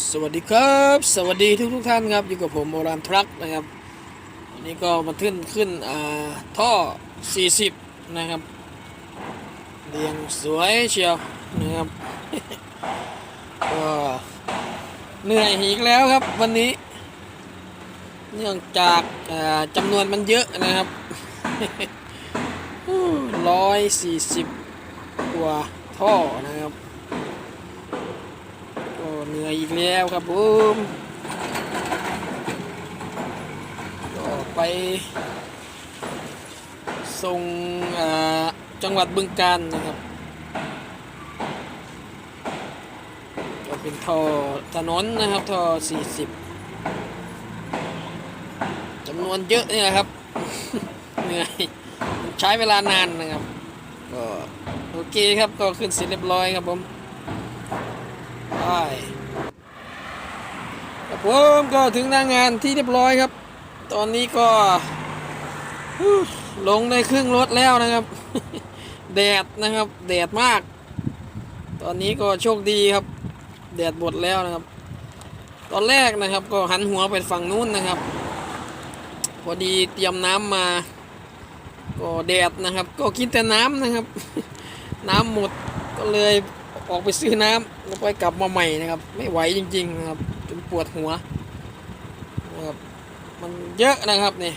สวัสดีครับ สวัสดีทุกทุกท่านครับอยู่กับผมโบราณทรัคนะครับวันนี้ก็มาขึ้นขึ้นท่อ 40 นะครับเรียงสวยเชียวนะครับก็เหนื่อยอีกแล้วครับวันนี้ เนื่องจากจำนวนมันเยอะนะครับร้อยสี่สิบกว่าท่อนะครับ อยอีกแล้วครับผมก็ไปส่งจังหวัดบึงกาฬนะครับก็เป็นท่อถนนนะครับท่อ 40จำนวนเยอะเนี่ยครับเหนื่อยใช้เวลานานนะครับก็โอเคครับก็ขึ้นเสร็จเรียบร้อยครับผมไป ผมก็ถึงหน้างานที่เรียบร้อยครับ ตอนนี้ก็ลงในครึ่งรถแล้วนะครับ แดดนะครับ แดดมาก ตอนนี้ก็โชคดีครับ แดดหมดแล้วนะครับ ตอนแรกนะครับก็หันหัวไปฝั่งนู้นนะครับ พอดีเตรียมน้ำมา ก็แดดนะครับ ก็กินแต่น้ำนะครับ น้ำหมดก็เลย ออกไปซื้อน้ำแล้วไปกลับมาใหม่นะครับ ไม่ไหวจริงๆนะครับจนปวดหัวนะครับมันเยอะนะครับนี่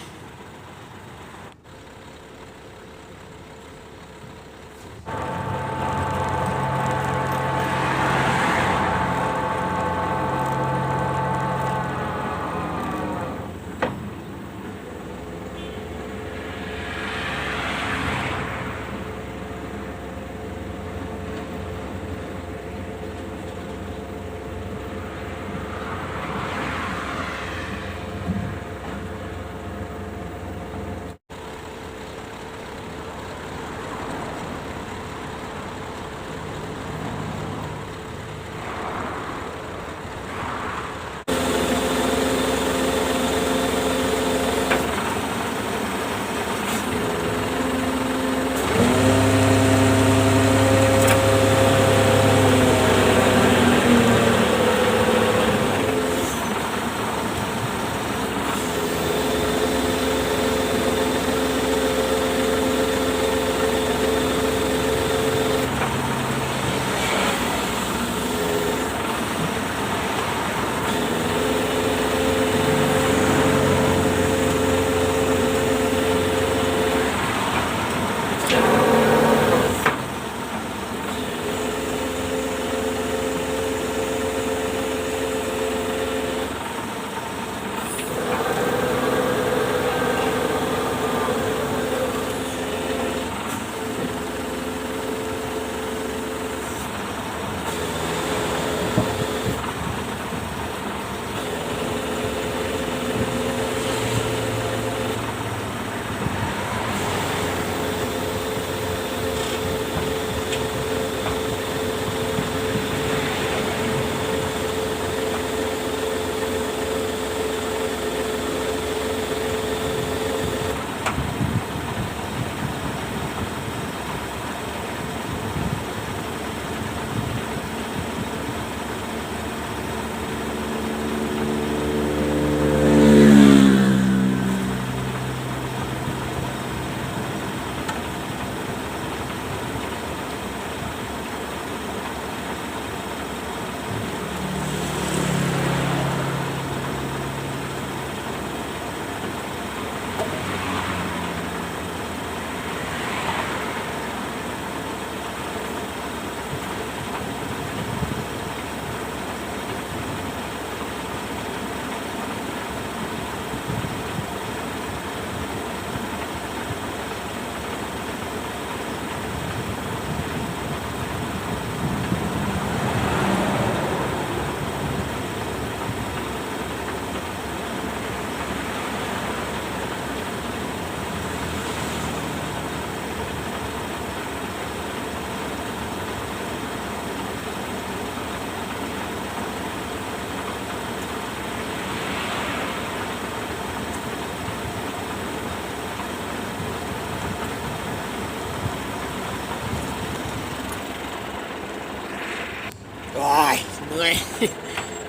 ว้ายเหนื่อย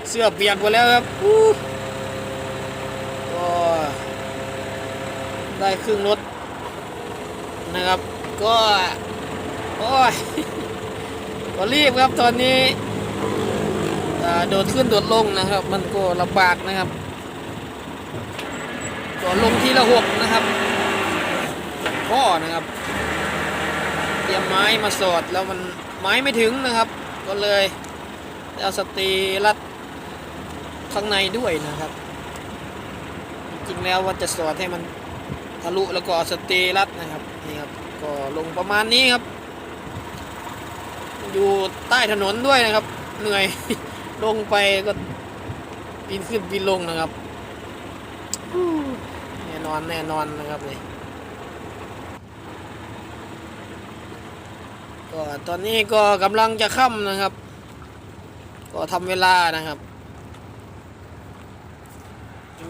เสื้อเปียกหมดแล้วครับอู้ก็ได้ครึ่งรถนะครับ ก็โอ้ยก็รีบครับตอนนี้โดดขึ้นโดดลงนะครับ มันก็ลำบากนะครับก็ลงทีละหกนะครับพ่อนะครับ เตรียมไม้มาสอดแล้วมันไม้ไม่ถึงนะครับ ก็เลย เอาสตรีรัดข้างในด้วยนะครับ จริงๆแล้วว่าจะสอดให้มันทะลุแล้วก็เอาสตรีรัดนะครับนี่ครับก็ลงประมาณนี้ครับ อยู่ใต้ถนนด้วยนะครับ เหนื่อยลงไปก็ปีนขึ้นปีนลงนะครับแน่นอนแน่นอนนะครับเลยก็ตอนนี้ก็กำลังจะค่ำนะครับ ก็ทำเวลานะครับ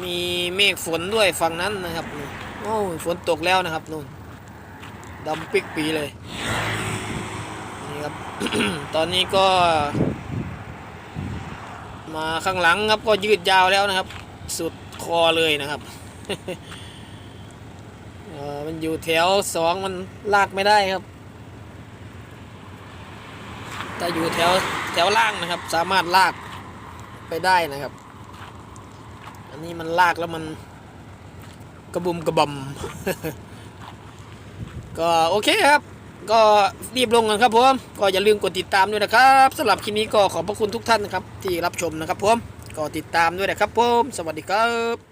มีเมฆฝนด้วยฝั่งนั้นนะครับโอ้ฝนตกแล้วนะครับนู่นดำปิกปีเลยนี่ครับ ตอนนี้ก็ มาข้างหลังครับก็ยืดยาวแล้วนะครับ สุดคอเลยนะครับเออมันอยู่แถวสองมันลากไม่ได้ครับ ถ้าอยู่แถวแถวล่างนะครับ สามารถลากไปได้นะครับ อันนี้มันลากแล้วมันกระบุมกระบำก็โอเคครับ ก็รีบลงกันครับผมก็อย่าลืมกดติดตามด้วยนะครับสำหรับคลิปนี้ก็ขอบพระคุณทุกท่านนะครับ ที่รับชมนะครับผมก็ติดตามด้วยนะครับผม สวัสดีครับ